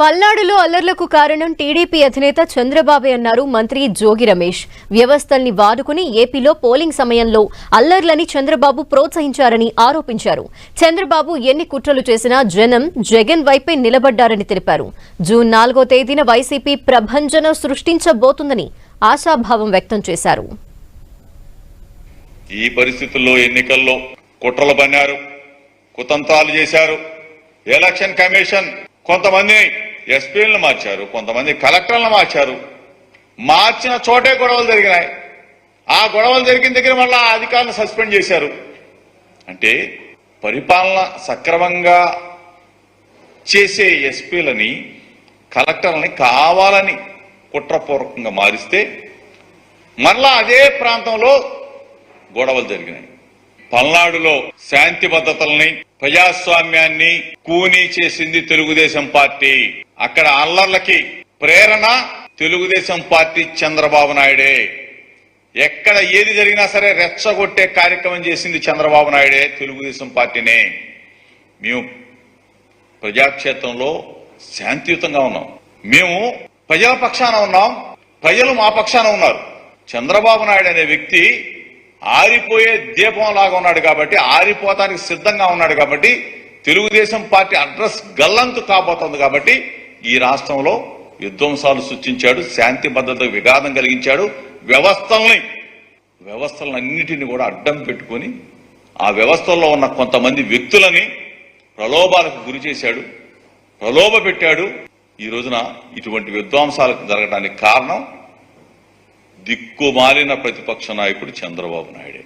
పల్నాడులో అల్లర్లకు కారణం టీడీపీ అధినేత చంద్రబాబే అన్నారు మంత్రి జోగి రమేష్. వ్యవస్థల్ని వాడుకుని ఏపీలో పోలింగ్ సమయంలో అల్లర్లని చంద్రబాబు ప్రోత్సహించారని ఆరోపించారు. చంద్రబాబు ఎన్ని కుట్రలు చేసినా జనం జగన్ వైపే నిలబడ్డారని తెలిపారు. జూన్ నాలుగో తేదీన వైసీపీ ప్రభంజనం సృష్టించబోతుందని ఆశాభావం వ్యక్తం చేశారు. ఈ పరిస్థితుల్లో ఎన్నికల్లో కుట్రలు పన్నారు కుతంత్రాలు చేశారు. ఎలక్షన్ కమిషన్ కొంతమంది ఎస్పీలను మార్చారు కొంతమంది కలెక్టర్లను మార్చారు. మార్చిన చోటే గొడవలు జరిగినాయి. ఆ గొడవలు జరిగిన దగ్గర మళ్ళా ఆ అధికారులను సస్పెండ్ చేశారు. అంటే పరిపాలన సక్రమంగా చేసే ఎస్పీలని కలెక్టర్లని కావాలని కుట్రపూర్వకంగా మారిస్తే మరలా అదే ప్రాంతంలో గొడవలు జరిగినాయి. పల్నాడులో శాంతి భద్రతల్ని ప్రజాస్వామ్యాన్ని కూనీ చేసింది తెలుగుదేశం పార్టీ. అక్కడ అల్లర్లకి ప్రేరణ తెలుగుదేశం పార్టీ చంద్రబాబు నాయుడే. ఎక్కడ ఏది జరిగినా సరే రెచ్చగొట్టే కార్యక్రమం చేసింది చంద్రబాబు నాయుడే తెలుగుదేశం పార్టీనే. మేము ప్రజాక్షేత్రంలో శాంతియుతంగా ఉన్నాం. మేము ప్రజల పక్షాన ఉన్నాం ప్రజలు మా పక్షాన ఉన్నారు. చంద్రబాబు నాయుడు అనే వ్యక్తి ఆరిపోయే దీపం లాగా ఉన్నాడు కాబట్టి ఆరిపోతానికి సిద్ధంగా ఉన్నాడు కాబట్టి తెలుగుదేశం పార్టీ అడ్రస్ గల్లంతు కాబోతోంది కాబట్టి ఈ రాష్ట్రంలో విధ్వంసాలు సృష్టించాడు శాంతి భద్రతకు విఘాతం కలిగించాడు వ్యవస్థల్ని వ్యవస్థలన్నిటిని కూడా అడ్డం పెట్టుకొని ఆ వ్యవస్థల్లో ఉన్న కొంతమంది వ్యక్తులని ప్రలోభాలకు గురి చేశాడు ప్రలోభ పెట్టాడు. ఈ రోజున ఇటువంటి విధ్వంసాలకు జరగడానికి కారణం దిక్కుమాలిన ప్రతిపక్ష నాయకుడు చంద్రబాబు నాయుడే.